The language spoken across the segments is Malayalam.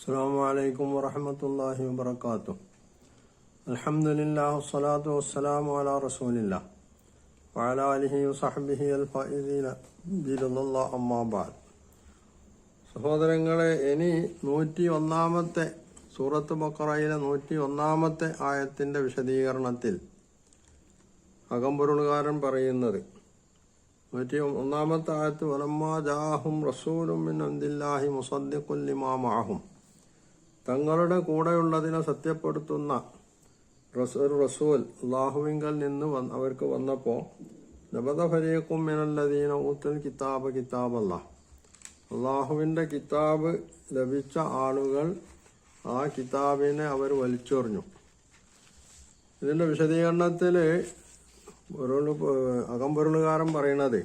السلام عليكم ورحمة الله وبركاته الحمد لله والصلاة والسلام على رسول الله وعلى آله وصحبه الفائزين برضا الله أما بعد സഹോദരങ്ങളെ ഇനി നൂറ്റി ഒന്നാമത്തെ സൂറത്ത് ബക്കറയിലെ നൂറ്റി ഒന്നാമത്തെ ആയത്തിന്റെ വിശദീകരണത്തിൽ അകമ്പൊരുളുകാരൻ പറയുന്നത് നൂറ്റി ഒന്നാമത്തെ ആയത്ത് വലമ്മാ ജാഹും റസൂലും മിൻ തങ്ങളുടെ കൂടെയുള്ളതിനെ സത്യപ്പെടുത്തുന്ന റസൂൽ റസൂൽ അള്ളാഹുവിങ്കൽ നിന്ന് അവർക്ക് വന്നപ്പോൾ നബദ ഫരീഖും മിനല്ലദീന ഊത്തൽ കിതാബ് കിതാബല്ല. അള്ളാഹുവിന്റെ കിതാബ് ലഭിച്ച ആളുകൾ ആ കിതാബിനെ അവർ വലിച്ചെറിഞ്ഞു. ഇതിന്റെ വിശദീകരണത്തിൽ ഒരു അകമ്പൊരുളുകാരൻ പറയണത്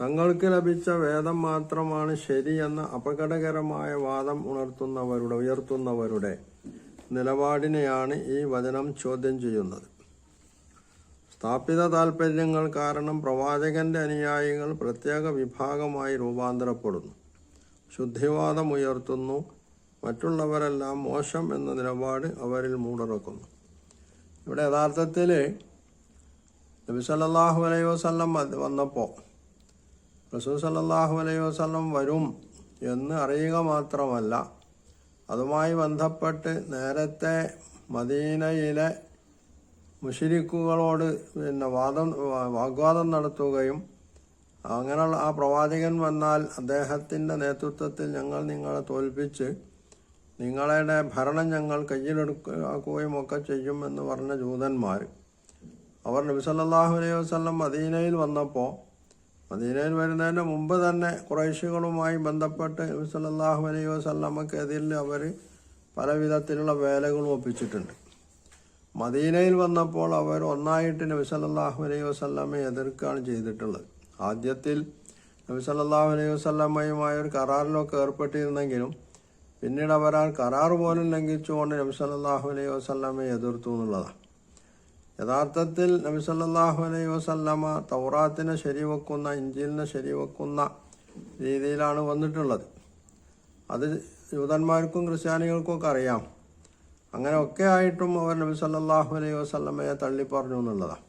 തങ്ങൾക്ക് ലഭിച്ച വേദം മാത്രമാണ് ശരിയെന്ന അപകടകരമായ വാദം ഉണർത്തുന്നവരുടെ ഉയർത്തുന്നവരുടെ നിലപാടിനെയാണ് ഈ വചനം ചോദ്യം ചെയ്യുന്നത്. സ്ഥാപിത താൽപ്പര്യങ്ങൾ കാരണം പ്രവാചകന്റെ അനുയായികൾ പ്രത്യേക വിഭാഗമായി രൂപാന്തരപ്പെടുന്നു. ശുദ്ധിവാദം ഉയർത്തുന്നു. മറ്റുള്ളവരെല്ലാം മോശം എന്ന നിലപാട് അവരിൽ മൂടറക്കുന്നു. ഇവിടെ യഥാർത്ഥത്തിൽ നബി സല്ലല്ലാഹു അലൈഹി വസല്ലം വന്നപ്പോൾ റസൂൽ സല്ലല്ലാഹു അലൈഹി വസ്ലം വരും എന്ന് അറിയുക മാത്രമല്ല അതുമായി ബന്ധപ്പെട്ട് നേരത്തെ മദീനയിലെ മുഷിരിക്കുകളോട് പിന്നെ വാദം വാഗ്വാദം നടത്തുകയും അങ്ങനെയുള്ള ആ പ്രവാചകൻ വന്നാൽ അദ്ദേഹത്തിന്റെ നേതൃത്വത്തിൽ ഞങ്ങൾ നിങ്ങളെ തോൽപ്പിച്ച് നിങ്ങളുടെ ഭരണം ഞങ്ങൾ കയ്യിലെടുക്കുകയും ഒക്കെ ചെയ്യുമെന്ന് പറഞ്ഞ ജൂതന്മാർ. അവർ നബി സല്ലല്ലാഹു അലൈഹി വസല്ലം മദീനയിൽ വന്നപ്പോൾ മദീനയിൽ വരുന്നതിന് മുമ്പ് തന്നെ കുറേശികളുമായി ബന്ധപ്പെട്ട് നബി സല്ലല്ലാഹു അലൈഹി വസല്ലമക്കെതിരിൽ അവർ പല വിധത്തിലുള്ള വേലകളും ഒപ്പിച്ചിട്ടുണ്ട്. മദീനയിൽ വന്നപ്പോൾ അവർ ഒന്നായിട്ട് നബി സല്ലല്ലാഹു അലൈഹി വസല്ലമയെ എതിർക്കുകയാണ് ചെയ്തിട്ടുള്ളത്. ആദ്യത്തിൽ നബി സല്ലല്ലാഹു അലൈഹി വസല്ലമയുമായ ഒരു കരാറിലൊക്കെ ഏർപ്പെട്ടിരുന്നെങ്കിലും പിന്നീട് അവർ ആ കരാർ പോലും ലംഘിച്ചുകൊണ്ട് നബി സല്ലല്ലാഹു അലൈഹി വസല്ലമയെ എതിർത്തു എന്നുള്ളതാണ്. യഥാർത്ഥത്തിൽ നബി സല്ലല്ലാഹു അലൈഹി വസല്ലമ തൗറാത്തിനെ ശരിവെക്കുന്ന ഇഞ്ചിലിനെ ശരിവെക്കുന്ന രീതിയിലാണ് വന്നിട്ടുള്ളത്. അത് യൂതന്മാർക്കും ക്രിസ്ത്യാനികൾക്കും ഒക്കെ അറിയാം. അങ്ങനെ ഒക്കെ ആയിട്ടും അവർ നബി സല്ലല്ലാഹു അലൈഹി വസല്ലമയെ തള്ളിപ്പറഞ്ഞു എന്നുള്ളതാണ്.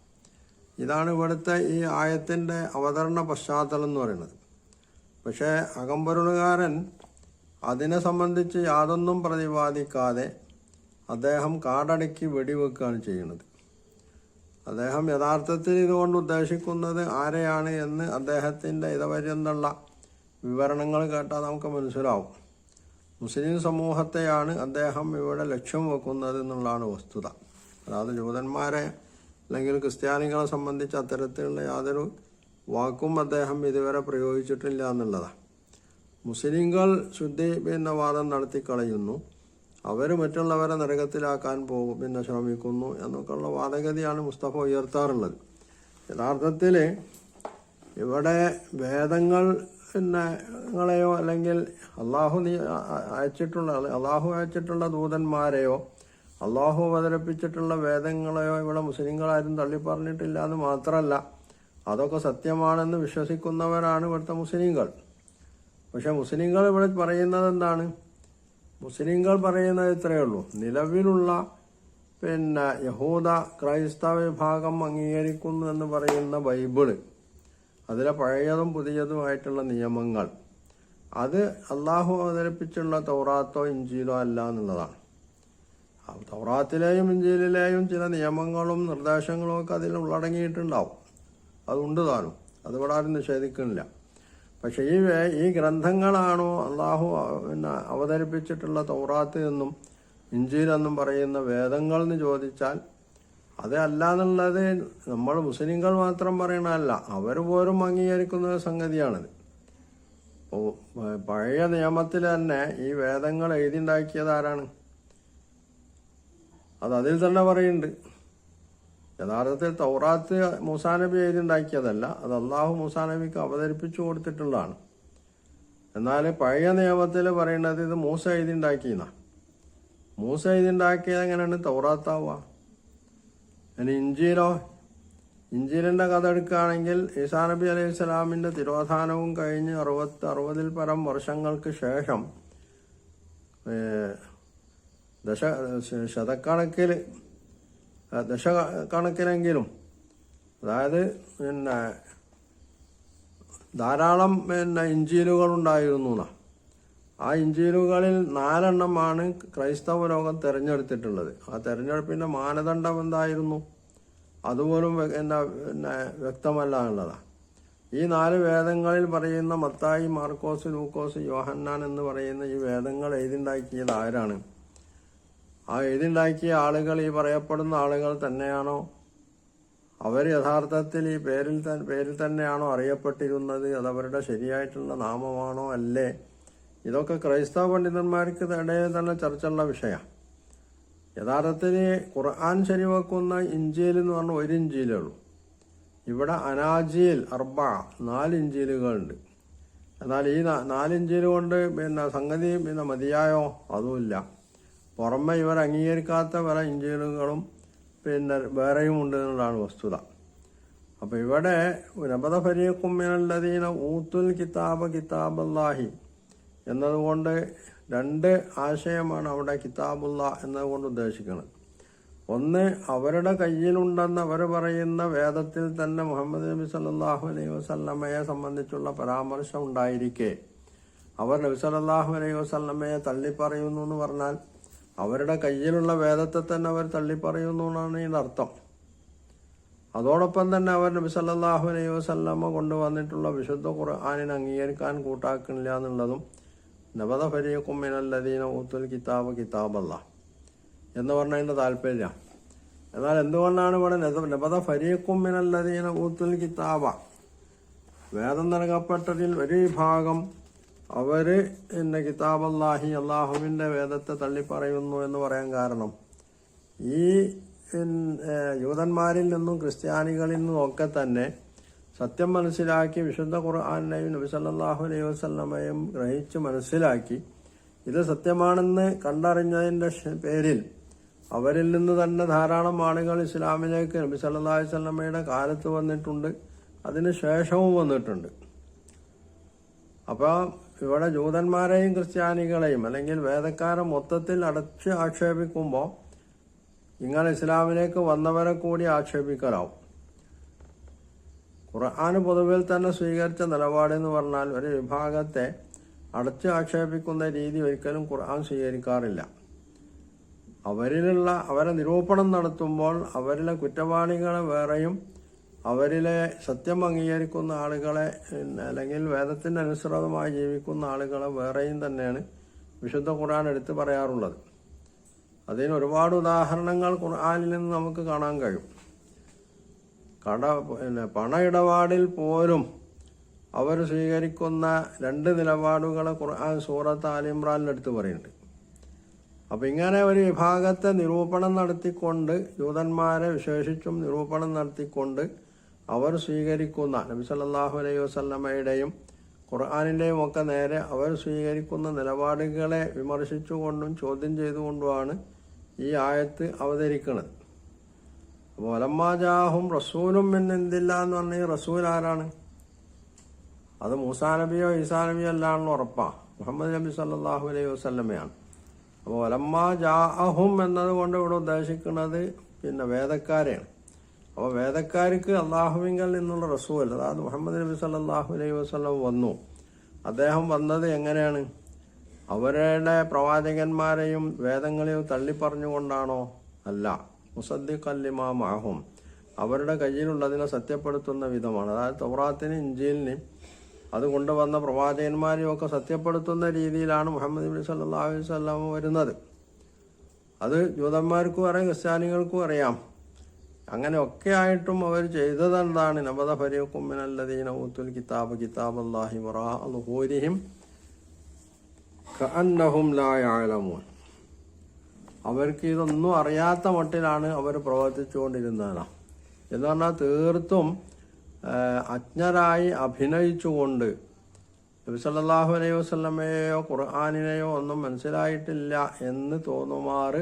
ഇതാണ് ഇവിടുത്തെ ഈ ആയത്തിന്റെ അവതരണ പശ്ചാത്തലം എന്ന് പറയുന്നത്. പക്ഷേ അകമ്പൊരുളുകാരൻ അതിനെ സംബന്ധിച്ച് യാതൊന്നും പ്രതിപാദിക്കാതെ അദ്ദേഹം കാടടക്കി വെടിവെക്കുകയാണ് ചെയ്യുന്നത്. അദ്ദേഹം യഥാർത്ഥത്തിൽ ഇതുകൊണ്ട് ഉദ്ദേശിക്കുന്നത് ആരെയാണ് എന്ന് അദ്ദേഹത്തിന്റെ എന്നുള്ള വിവരണങ്ങൾ കേട്ടാൽ നമുക്ക് മനസ്സിലാവും. മുസ്ലിം സമൂഹത്തെയാണ് അദ്ദേഹം ഇവിടെ ലക്ഷ്യം വെക്കുന്നത് എന്നുള്ളതാണ് വസ്തുത. അതായത് ജൂതന്മാരെ അല്ലെങ്കിൽ ക്രിസ്ത്യാനികളെ സംബന്ധിച്ച് അത്തരത്തിലുള്ള യാതൊരു വാക്കും അദ്ദേഹം ഇതുവരെ പ്രയോഗിച്ചിട്ടില്ല എന്നുള്ളതാണ്. മുസ്ലിങ്ങൾ ശുദ്ധി എന്ന വാദം നടത്തിക്കളയുന്നു. അവർ മറ്റുള്ളവരെ നരകത്തിലാക്കാൻ പോകും പിന്നെ ശ്രമിക്കുന്നു എന്നൊക്കെയുള്ള വാദഗതിയാണ് മുസ്തഫ ഉയർത്താറുള്ളത്. യഥാർത്ഥത്തിൽ ഇവിടെ വേദങ്ങൾ ങ്ങളെയോ അല്ലെങ്കിൽ അള്ളാഹു അയച്ചിട്ടുള്ള അള്ളാഹു അയച്ചിട്ടുള്ള ദൂതന്മാരെയോ അള്ളാഹു അവതരിപ്പിച്ചിട്ടുള്ള വേദങ്ങളെയോ ഇവിടെ മുസ്ലിങ്ങളാരും തള്ളിപ്പറഞ്ഞിട്ടില്ല എന്ന് മാത്രമല്ല അതൊക്കെ സത്യമാണെന്ന് വിശ്വസിക്കുന്നവരാണ് ഇവിടുത്തെ മുസ്ലിങ്ങൾ. പക്ഷെ മുസ്ലിങ്ങൾ ഇവിടെ പറയുന്നത് എന്താണ്? മുസ്ലിങ്ങൾ പറയുന്നത് ഇത്രയേ ഉള്ളൂ. നിലവിലുള്ള പിന്നെ യഹൂദ ക്രൈസ്തവ വിഭാഗം അംഗീകരിക്കുന്നു എന്ന് പറയുന്ന ബൈബിൾ അതിലെ പഴയതും പുതിയതുമായിട്ടുള്ള നിയമങ്ങൾ അത് അള്ളാഹു അവതരിപ്പിച്ചുള്ള തൗറാത്തോ ഇഞ്ചിയിലോ അല്ല എന്നുള്ളതാണ്. തൗറാത്തിലെയും ഇഞ്ചിയിലെയും ചില നിയമങ്ങളും നിർദ്ദേശങ്ങളും ഒക്കെ അതിൽ ഉള്ളടങ്ങിയിട്ടുണ്ടാവും. അതുണ്ട് താനും. അതിവിടെ ആരും നിഷേധിക്കുന്നില്ല. പക്ഷെ ഈ ഈ ഗ്രന്ഥങ്ങളാണോ അള്ളാഹു പിന്നെ അവതരിപ്പിച്ചിട്ടുള്ള തൗറാത്ത് എന്നും ഇഞ്ചിയിൽ എന്നും പറയുന്ന വേദങ്ങൾ എന്ന് ചോദിച്ചാൽ അത് നമ്മൾ മുസ്ലിങ്ങൾ മാത്രം പറയണതല്ല അവർ പോലും അംഗീകരിക്കുന്ന ഒരു സംഗതിയാണിത്. പഴയ നിയമത്തിൽ തന്നെ ഈ വേദങ്ങൾ എഴുതിണ്ടാക്കിയത് ആരാണ്? അത് അതിൽ തന്നെ പറയുന്നുണ്ട്. യഥാർത്ഥത്തിൽ തൗറാത്ത് മൂസാനബി എഴുതിണ്ടാക്കിയതല്ല അത് അള്ളാഹു മൂസാനബിക്ക് അവതരിപ്പിച്ചു കൊടുത്തിട്ടുള്ളതാണ്. എന്നാൽ പഴയ നിയമത്തിൽ പറയുന്നത് ഇത് മൂസ എഴുതിണ്ടാക്കിയെന്ന മൂസ എഴുതിണ്ടാക്കിയത് എങ്ങനെയാണ്? തൗറാത്താവുക. ഇനി ഇഞ്ചിയിലോ ഇഞ്ചിലിന്റെ കഥ എടുക്കുകയാണെങ്കിൽ ഈസാ നബി അലൈഹി സ്വലാമിന്റെ തിരോധാനവും കഴിഞ്ഞ് അറുപത്തി അറുപതിൽ പരം വർഷങ്ങൾക്ക് ശേഷം ദശ ശതക്കണക്കിൽ ആ, ദശക്കണക്കിനെങ്കിലും അതായത് പിന്നെ ധാരാളം പിന്നെ ഇഞ്ചീലുകൾ ഉണ്ടായിരുന്നു. ആ ഇഞ്ചീലുകളിൽ നാലെണ്ണമാണ് ക്രൈസ്തവ ലോകം തിരഞ്ഞെടുത്തിട്ടുള്ളത്. ആ തിരഞ്ഞെടുപ്പിന്റെ മാനദണ്ഡം എന്തായിരുന്നു? അതുപോലും എന്താ പിന്നെ വ്യക്തമല്ല എന്നുള്ളതാണ് ഈ നാല് വേദങ്ങളിൽ പറയുന്ന മത്തായി മാർക്കോസ് ലൂക്കോസ് യോഹന്നാൻ എന്ന് പറയുന്ന ഈ വേദങ്ങൾ എഴുതിണ്ടാക്കിയത് ആരാണ്? ആ എഴുതിണ്ടാക്കിയ ആളുകൾ ഈ പറയപ്പെടുന്ന ആളുകൾ തന്നെയാണോ? അവർ യഥാർത്ഥത്തിൽ ഈ പേരിൽ പേരിൽ തന്നെയാണോ അറിയപ്പെട്ടിരുന്നത്? അതവരുടെ ശരിയായിട്ടുള്ള നാമമാണോ അല്ലേ? ഇതൊക്കെ ക്രൈസ്തവ പണ്ഡിതന്മാർക്ക് ഇടയിൽ തന്നെ ചർച്ചയുള്ള വിഷയമാണ് യഥാർത്ഥത്തിൽ ഖുർആൻ ശരിവെക്കുന്ന ഇഞ്ചിയിൽ എന്ന് പറഞ്ഞാൽ ഒരു ഇഞ്ചിയിലേ ഉള്ളൂ. ഇവിടെ അനാജിയിൽ അർബ നാല് ഇഞ്ചിയിലുകളുണ്ട്. എന്നാൽ ഈ നാ- നാല് ഇഞ്ചിയിൽ കൊണ്ട് പിന്നെ സംഗതി പിന്നെ മതിയായോ? അതുമില്ല. പുറമെ ഇവർ അംഗീകരിക്കാത്ത പല ഇഞ്ചിലുകളും പിന്നെ വേറെയും ഉണ്ട് എന്നുള്ളതാണ് വസ്തുത. അപ്പോൾ ഇവിടെ നബദ ഫരീഖുമ്മിനല്ലദീന ഊത്തുൽ കിതാബ് കിതാബുല്ലാഹി എന്നതുകൊണ്ട് രണ്ട് ആശയമാണ് അവിടെ കിതാബുല്ല എന്നതുകൊണ്ട് ഉദ്ദേശിക്കുന്നത്. ഒന്ന് അവരുടെ കയ്യിലുണ്ടെന്ന് അവർ പറയുന്ന വേദത്തിൽ തന്നെ മുഹമ്മദ് നബി സല്ലല്ലാഹു അലൈഹി വസല്ലമയെ സംബന്ധിച്ചുള്ള പരാമർശം ഉണ്ടായിരിക്കെ. അവർ നബി സല്ലല്ലാഹു അലൈഹി വസല്ലമയെ തള്ളിപ്പറയുന്നു എന്ന് പറഞ്ഞാൽ അവരുടെ കയ്യിലുള്ള വേദത്തെ തന്നെ അവർ തള്ളിപ്പറയുന്നു എന്നാണ് ഇതിന്റെ അർത്ഥം. അതോടൊപ്പം തന്നെ അവർ നബി സല്ലാഹു അലൈഹി വസ്ലമ്മ കൊണ്ടുവന്നിട്ടുള്ള വിശുദ്ധ ഖുർആാനിനെ അംഗീകരിക്കാൻ കൂട്ടാക്കുന്നില്ല എന്നുള്ളതും നബദ ഫരീഖും മിനല്ലദീന ഊത്തുൽ കിതാബ് കിതാബല്ല എന്ന് പറഞ്ഞതിന്റെ താല്പര്യം എന്നാൽ എന്തുകൊണ്ടാണ് ഇവിടെ നബ- നബദ ഫരീഖും മിനല്ലദീന ഊത്തുൽ കിതാബ? വേദം നൽകപ്പെട്ടതിൽ ഒരു വിഭാഗം അവർ കിതാബ് കിതാബല്ലാഹി അള്ളാഹുവിന്റെ വേദത്തെ തള്ളിപ്പറയുന്നു എന്ന് പറയാൻ കാരണം. ഈ യൂതന്മാരിൽ നിന്നും ക്രിസ്ത്യാനികളിൽ നിന്നും ഒക്കെ തന്നെ സത്യം മനസ്സിലാക്കി വിശുദ്ധ ഖുർആാനെയും നബി സല്ലല്ലാഹു അലൈഹി വസ്ലമയും ഗ്രഹിച്ച് മനസ്സിലാക്കി ഇത് സത്യമാണെന്ന് കണ്ടറിഞ്ഞതിന്റെ പേരിൽ അവരിൽ നിന്ന് തന്നെ ധാരാളം ആളുകൾ ഇസ്ലാമിലേക്ക് നബി സല്ലാ അലൈഹി വസല്ലമയുടെ കാലത്ത് വന്നിട്ടുണ്ട്. അതിന് ശേഷവും വന്നിട്ടുണ്ട്. അപ്പൊ ഇവിടെ ജൂതന്മാരെയും ക്രിസ്ത്യാനികളെയും അല്ലെങ്കിൽ വേദക്കാരെ മൊത്തത്തിൽ അടച്ച് ആക്ഷേപിക്കുമ്പോൾ നിങ്ങൾ ഇസ്ലാമിലേക്ക് വന്നവരെ കൂടി ആക്ഷേപിക്കലാവും. ഖുർആൻ പൊതുവിൽ തന്നെ സ്വീകരിച്ച നിലപാടെന്ന് പറഞ്ഞാൽ ഒരു വിഭാഗത്തെ അടച്ച് ആക്ഷേപിക്കുന്ന രീതി ഒരിക്കലും ഖുർആൻ സ്വീകരിക്കാറില്ല. അവരിലുള്ള അവരെ നിരൂപണം നടത്തുമ്പോൾ അവരിലെ കുറ്റവാളികളെ വേറെയും അവരിലെ സത്യം അംഗീകരിക്കുന്ന ആളുകളെ അല്ലെങ്കിൽ വേദത്തിന് അനുസൃതമായി ജീവിക്കുന്ന ആളുകളെ വേറെയും തന്നെയാണ് വിശുദ്ധ ഖുർആൻ എടുത്തു പറയാറുള്ളത്. അതിന് ഒരുപാട് ഉദാഹരണങ്ങൾ ഖുർആാനിൽ നിന്ന് നമുക്ക് കാണാൻ കഴിയും. കട പിന്നെ പണ ഇടപാടിൽ പോലും അവർ സ്വീകരിക്കുന്ന രണ്ട് നിലപാടുകളെ ഖുർആൻ സൂറത്ത് ആലിമ്രാനിൽ എടുത്തു പറയുന്നുണ്ട്. അപ്പോൾ ഇങ്ങനെ ഒരു വിഭാഗത്തെ നിരൂപണം നടത്തിക്കൊണ്ട് ജൂതന്മാരെ വിശേഷിച്ചും നിരൂപണം നടത്തിക്കൊണ്ട് അവർ സ്വീകരിക്കുന്ന നബി സല്ലാഹു അലൈഹി വസല്ലമയുടെയും ഖുർആാനിന്റെയും ഒക്കെ നേരെ അവർ സ്വീകരിക്കുന്ന നിലപാടുകളെ വിമർശിച്ചുകൊണ്ടും ചോദ്യം ചെയ്തുകൊണ്ടുമാണ് ഈ ആയത്ത് അവതരിക്കുന്നത്. അപ്പോൾ ഒലമ്മാജാഹും റസൂലും എന്നെന്തില്ല എന്ന് പറഞ്ഞാൽ ഈ റസൂൽ ആരാണ്? അത് മൂസാ നബിയോ ഈസാ നബിയോ അല്ലാണെന്ന് ഉറപ്പാ. മുഹമ്മദ് നബി സല്ലാഹു അലൈഹി വസല്ലമയാണ്. അപ്പോൾ ഒലമ്മാ ജാഅഹും എന്നതുകൊണ്ട് ഇവിടെ ഉദ്ദേശിക്കുന്നത് പിന്നെ വേദക്കാരെയാണ്. അപ്പോൾ വേദക്കാർക്ക് അള്ളാഹുവിങ്കൽ നിന്നുള്ള റസൂൽ അതായത് മുഹമ്മദ് നബി സല്ലാഹു അലൈഹി വസ്ലം വന്നു. അദ്ദേഹം വന്നത് എങ്ങനെയാണ്? അവരുടെ പ്രവാചകന്മാരെയും വേദങ്ങളെയും തള്ളിപ്പറഞ്ഞുകൊണ്ടാണോ? അല്ല. മുസദ്ദിഖല്ലിമാഹും അവരുടെ കയ്യിലുള്ളതിനെ സത്യപ്പെടുത്തുന്ന വിധമാണ്. അതായത് തൗറാത്തിന് ഇഞ്ചിലിനും അത് കൊണ്ടുവന്ന പ്രവാചകന്മാരെയും ഒക്കെ സത്യപ്പെടുത്തുന്ന രീതിയിലാണ് മുഹമ്മദ് നബി സല്ലല്ലാഹു അലൈഹി വസല്ലം വരുന്നത്. അത് ജൂതന്മാർക്കും അറിയാം ക്രിസ്ത്യാനികൾക്കും അറിയാം. അങ്ങനെ ഒക്കെ ആയിട്ടും അവർ ചെയ്തതെന്താണ്? നബദ ഫരീഖുമിനല്ലദീന ഊത്തുൽ കിതാബ് കിതാബ് അല്ലാഹി മുറാ ളുഹൂരിഹിം കഅന്നഹും യഅലമൂൻ. അവർക്ക് ഇതൊന്നും അറിയാത്ത മട്ടിലാണ് അവർ പ്രവർത്തിച്ചുകൊണ്ടിരുന്നത് എന്ന് പറഞ്ഞാൽ തീർത്തും അജ്ഞരായി അഭിനയിച്ചുകൊണ്ട് നബി സല്ലല്ലാഹു അലൈഹി വസല്ലമയെയോ ഖുർആാനിനെയോ ഒന്നും മനസ്സിലായിട്ടില്ല എന്ന് തോന്നുമാറ്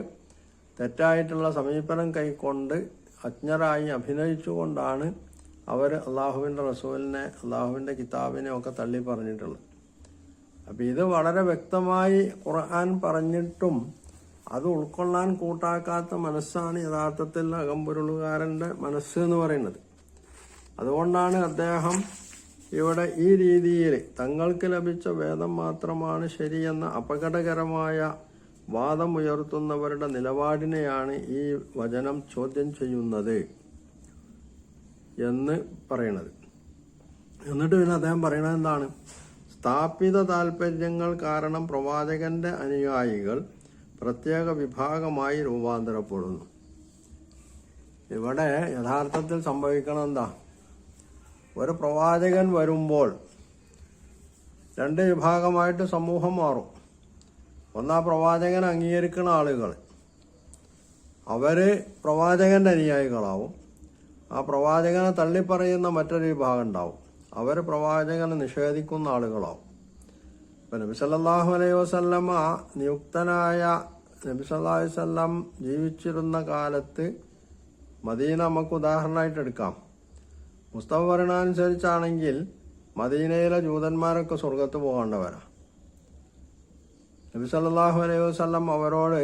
തെറ്റായിട്ടുള്ള സമീപനം കൈക്കൊണ്ട് അജ്ഞരായി അഭിനയിച്ചുകൊണ്ടാണ് അവർ അള്ളാഹുവിന്റെ റസൂലിനെ അള്ളാഹുവിന്റെ കിതാബിനെ ഒക്കെ തള്ളി പറഞ്ഞിട്ടുള്ളത്. അപ്പം ഇത് വളരെ വ്യക്തമായി ഖുർആൻ പറഞ്ഞിട്ടും അത് ഉൾക്കൊള്ളാൻ കൂട്ടാക്കാത്ത മനസ്സാണ് യഥാർത്ഥത്തിൽ അകമ്പൊരുളുകാരന്റെ മനസ്സ് എന്ന് പറയുന്നത്. അതുകൊണ്ടാണ് അദ്ദേഹം ഇവിടെ ഈ രീതിയിൽ തങ്ങൾക്ക് ലഭിച്ച വേദം മാത്രമാണ് ശരിയെന്ന അപകടകരമായ വാദം ഉയർത്തുന്നവരുടെ നിലപാടിനെയാണ് ഈ വചനം ചോദ്യം ചെയ്യുന്നത് എന്ന് പറയണത് എന്നിട്ട് പിന്നെ അദ്ദേഹം പറയണത് എന്താണ്? സ്ഥാപിത താല്പര്യങ്ങൾ കാരണം പ്രവാചകന്റെ അനുയായികൾ പ്രത്യേക വിഭാഗമായി രൂപാന്തരപ്പെടുന്നു. ഇവിടെ യഥാർത്ഥത്തിൽ സംഭവിക്കണം എന്താ? ഒരു പ്രവാചകൻ വരുമ്പോൾ രണ്ട് വിഭാഗമായിട്ട് സമൂഹം മാറും. ഒന്നാ പ്രവാചകൻ അംഗീകരിക്കുന്ന ആളുകൾ. അവർ പ്രവാചകന്റെ അനുയായികളാവും. ആ പ്രവാചകനെ തള്ളിപ്പറയുന്ന മറ്റൊരു വിഭാഗം ഉണ്ടാവും. അവർ പ്രവാചകനെ നിഷേധിക്കുന്ന ആളുകളാവും. ഇപ്പം നബി സല്ലല്ലാഹു അലൈഹി വസല്ലമ നിയുക്തനായ നബി വല്ലം ജീവിച്ചിരുന്ന കാലത്ത് മദീന നമുക്ക് ഉദാഹരണമായിട്ട് എടുക്കാം. മുസ്തഫ പറയണനുസരിച്ചാണെങ്കിൽ മദീനയിലെ ജൂതന്മാരൊക്കെ സ്വർഗത്ത് പോകേണ്ടവരാ നബി സല്ലാഹു അലൈഹി വസ്ലം അവരോട്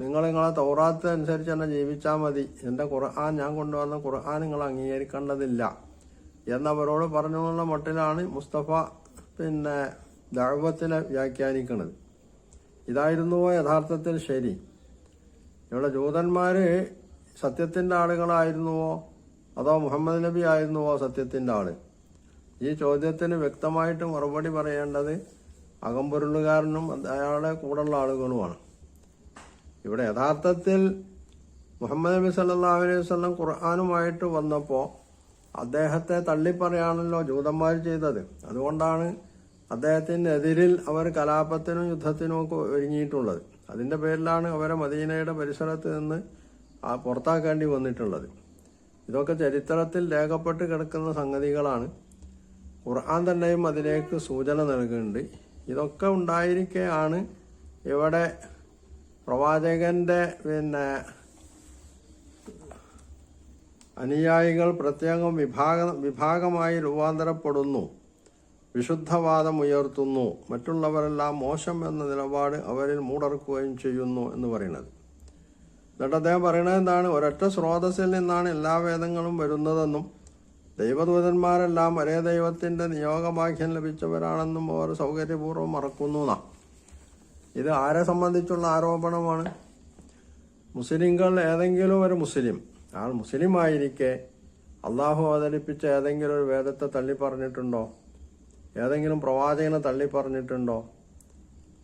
നിങ്ങൾ നിങ്ങളെ തൗറാത്ത് അനുസരിച്ച് തന്നെ ജീവിച്ചാൽ മതി. എന്റെ ഖുർആൻ ഞാൻ കൊണ്ടുവന്ന ഖുർആൻ നിങ്ങൾ അംഗീകരിക്കേണ്ടതില്ല. എന്നവരോട് പറഞ്ഞു എന്നുള്ള മട്ടിലാണ് മുസ്തഫ പിന്നെ ദൈവത്തിനെ വ്യാഖ്യാനിക്കുന്നത് ഇതായിരുന്നുവോ യഥാർത്ഥത്തിൽ ശരി. ഇവിടെ ജൂതന്മാർ സത്യത്തിന്റെ ആളുകളായിരുന്നുവോ? അതോ മുഹമ്മദ് നബി ആയിരുന്നുവോ സത്യത്തിന്റെ ആൾ? ഈ ചോദ്യത്തിന് വ്യക്തമായിട്ട് മറുപടി പറയേണ്ടത് അകമ്പൊരുളുകാരനും അയാളുടെ കൂടെയുള്ള ആളുകളുമാണ്. ഇവിടെ യഥാർത്ഥത്തിൽ മുഹമ്മദ് നബി സല്ലാ അലൈഹി വസല്ലം ഖുർആാനുമായിട്ട് വന്നപ്പോൾ അദ്ദേഹത്തെ തള്ളിപ്പറയാണല്ലോ ജൂതന്മാർ ചെയ്തത്. അതുകൊണ്ടാണ് അദ്ദേഹത്തിനെതിരിൽ അവർ കലാപത്തിനും യുദ്ധത്തിനും ഒക്കെ ഒരുങ്ങിയിട്ടുള്ളത്. അതിന്റെ പേരിലാണ് അവരെ മദീനയുടെ പരിസരത്ത് നിന്ന് പുറത്താക്കേണ്ടി വന്നിട്ടുള്ളത്. ഇതൊക്കെ ചരിത്രത്തിൽ രേഖപ്പെട്ട് കിടക്കുന്ന സംഗതികളാണ്. ഖുർആൻ തന്നെയും അതിലേക്ക് സൂചന നൽകുന്നുണ്ട്. ഇതൊക്കെ ഉണ്ടായിരിക്കെയാണ് ഇവിടെ പ്രവാചകന്റെ പിന്നെ അനുയായികൾ പ്രത്യേകം വിഭാഗ വിഭാഗമായി രൂപാന്തരപ്പെടുന്നു. വിശുദ്ധവാദം ഉയർത്തുന്നു. മറ്റുള്ളവരെല്ലാം മോശം എന്ന നിലപാട് അവരിൽ മൂടർക്കുകയും ചെയ്യുന്നു എന്ന് പറയുന്നത്. എന്നിട്ട് അദ്ദേഹം പറയുന്നത് എന്താണ് ഒരൊറ്റ സ്രോതസ്സിൽ നിന്നാണ് എല്ലാ വേദങ്ങളും വരുന്നതെന്നും ദൈവദൂതന്മാരെല്ലാം ഒരേ ദൈവത്തിന്റെ നിയോഗഭാഗ്യം ലഭിച്ചവരാണെന്നും അവർ സൗകര്യപൂർവം മറക്കുന്നു എന്നാ ഇത് ആരെ സംബന്ധിച്ചുള്ള ആരോപണമാണ്? മുസ്ലിങ്ങൾ ഏതെങ്കിലും ഒരു മുസ്ലിം ആൾ മുസ്ലിം ആയിരിക്കെ അള്ളാഹു അവതരിപ്പിച്ച ഏതെങ്കിലും ഒരു വേദത്തെ തള്ളി പറഞ്ഞിട്ടുണ്ടോ ഏതെങ്കിലും പ്രവാചകനെ തള്ളി പറഞ്ഞിട്ടുണ്ടോ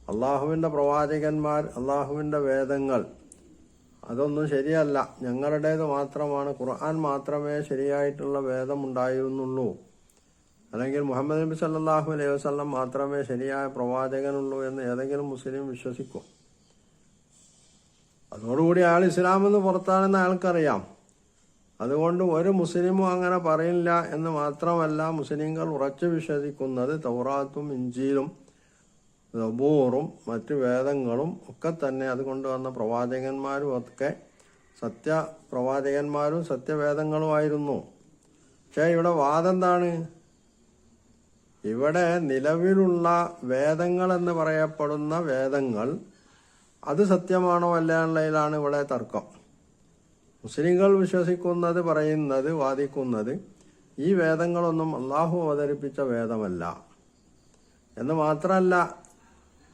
അള്ളാഹുവിന്റെ പ്രവാചകന്മാർ അള്ളാഹുവിന്റെ വേദങ്ങൾ അതൊന്നും ശരിയല്ല. ഞങ്ങളുടേത് മാത്രമാണ്. ഖുർആൻ മാത്രമേ ശരിയായിട്ടുള്ള വേദം ഉണ്ടായിരുന്നുള്ളൂ അല്ലെങ്കിൽ മുഹമ്മദ് നബി സല്ലാഹു അലൈഹി വസ്ലം മാത്രമേ ശരിയായ പ്രവാചകനുള്ളൂ എന്ന് ഏതെങ്കിലും മുസ്ലിം വിശ്വസിക്കും. അതോടുകൂടി അയാൾ ഇസ്ലാമെന്ന് പുറത്താണെന്ന് അയാൾക്കറിയാം. അതുകൊണ്ട് ഒരു മുസ്ലിമും അങ്ങനെ പറയില്ല എന്ന് മാത്രമല്ല മുസ്ലിങ്ങൾ ഉറച്ചു വിശ്വസിക്കുന്നത് തൗറാത്തും ഇഞ്ചിയിലും ദബൂറും മറ്റു വേദങ്ങളും ഒക്കെ തന്നെ അത് കൊണ്ടുവന്ന പ്രവാചകന്മാരും ഒക്കെ സത്യ പ്രവാചകന്മാരും സത്യവേദങ്ങളുമായിരുന്നു പക്ഷേ ഇവിടെ വാദം എന്താണ്? ഇവിടെ നിലവിലുള്ള വേദങ്ങൾ എന്ന് പറയപ്പെടുന്ന വേദങ്ങൾ അത് സത്യമാണോ അല്ല എന്നുള്ളതിലാണ് ഇവിടെ തർക്കം. മുസ്ലിങ്ങൾ വിശ്വസിക്കുന്നത് പറയുന്നത് വാദിക്കുന്നത് ഈ വേദങ്ങളൊന്നും അള്ളാഹു അവതരിപ്പിച്ച വേദമല്ല. എന്ന് മാത്രമല്ല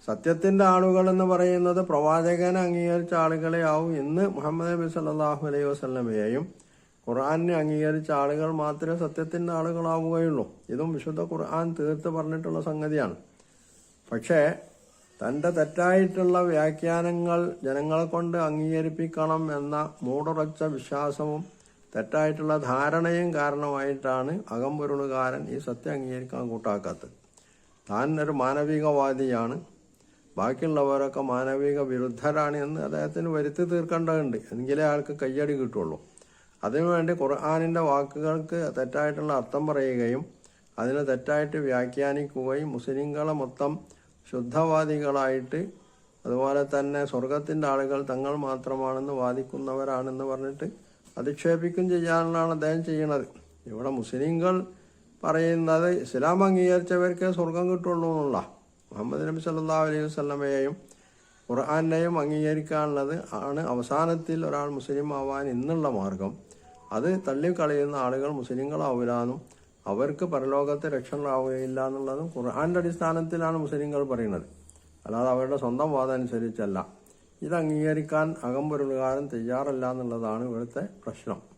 സത്യത്തിന്റെ ആളുകൾ എന്ന് പറയുന്നത് പ്രവാചകനെ അംഗീകരിച്ച ആളുകളെ ആവും ഇന്ന് മുഹമ്മദ് നബി സല്ലാഹു അലൈഹി വസ്ലമയെയും ഖുർആാനെ അംഗീകരിച്ച ആളുകൾ മാത്രമേ സത്യത്തിന്റെ ആളുകളാവുകയുള്ളൂ. ഇതും വിശുദ്ധ ഖുർആൻ തീർത്ത് പറഞ്ഞിട്ടുള്ള സംഗതിയാണ്. പക്ഷേ തന്റെ തെറ്റായിട്ടുള്ള വ്യാഖ്യാനങ്ങൾ ജനങ്ങളെ കൊണ്ട് അംഗീകരിപ്പിക്കണം എന്ന മൂടുറച്ച വിശ്വാസവും തെറ്റായിട്ടുള്ള ധാരണയും കാരണമായിട്ടാണ് അകംപൊരുളുകാരൻ ഈ സത്യം അംഗീകരിക്കാൻ കൂട്ടാക്കാത്തത്. താൻ ഒരു മാനവികവാദിയാണ്. ബാക്കിയുള്ളവരൊക്കെ മാനവിക വിരുദ്ധരാണ് എന്ന് അദ്ദേഹത്തിന് വരുത്തി തീർക്കേണ്ടതുണ്ട്. എങ്കിലേ ആൾക്ക് കയ്യടി കിട്ടുള്ളൂ. അതിനുവേണ്ടി ഖുർആാനിന്റെ വാക്കുകൾക്ക് തെറ്റായിട്ടുള്ള അർത്ഥം പറയുകയും അതിനെ തെറ്റായിട്ട് വ്യാഖ്യാനിക്കുകയും മുസ്ലിങ്ങളെ മൊത്തം ശുദ്ധവാദികളായിട്ട് അതുപോലെ തന്നെ സ്വർഗത്തിന്റെ ആളുകൾ തങ്ങൾ മാത്രമാണെന്ന് വാദിക്കുന്നവരാണെന്ന് പറഞ്ഞിട്ട് അധിക്ഷേപിക്കും ചെയ്യാനാണ് അദ്ദേഹം ചെയ്യുന്നത് ഇവിടെ മുസ്ലിങ്ങൾ പറയുന്നത് ഇസ്ലാം അംഗീകരിച്ചവർക്കേ സ്വർഗം കിട്ടുള്ളൂ എന്നുള്ള. മുഹമ്മദ് നബി സല്ലാ അലൈഹി വസ്ലമയെയും ഖുർആാനെയും അംഗീകരിക്കാനുള്ളത് ആണ് അവസാനത്തിൽ ഒരാൾ മുസ്ലിം ആവാൻ ഇന്നുള്ള മാർഗം. അത് തള്ളിക്കളയുന്ന ആളുകൾ മുസ്ലിങ്ങളാവില്ലാന്നും അവർക്ക് പരലോകത്ത് രക്ഷണമാവുകയില്ല എന്നുള്ളതും ഖുർആാന്റെ അടിസ്ഥാനത്തിലാണ് മുസ്ലിങ്ങൾ പറയുന്നത്. അല്ലാതെ അവരുടെ സ്വന്തം വാദം അനുസരിച്ചല്ല. ഇത് അംഗീകരിക്കാൻ അകമ്പൊരുകാരൻ തയ്യാറല്ല എന്നുള്ളതാണ് ഇവിടുത്തെ പ്രശ്നം.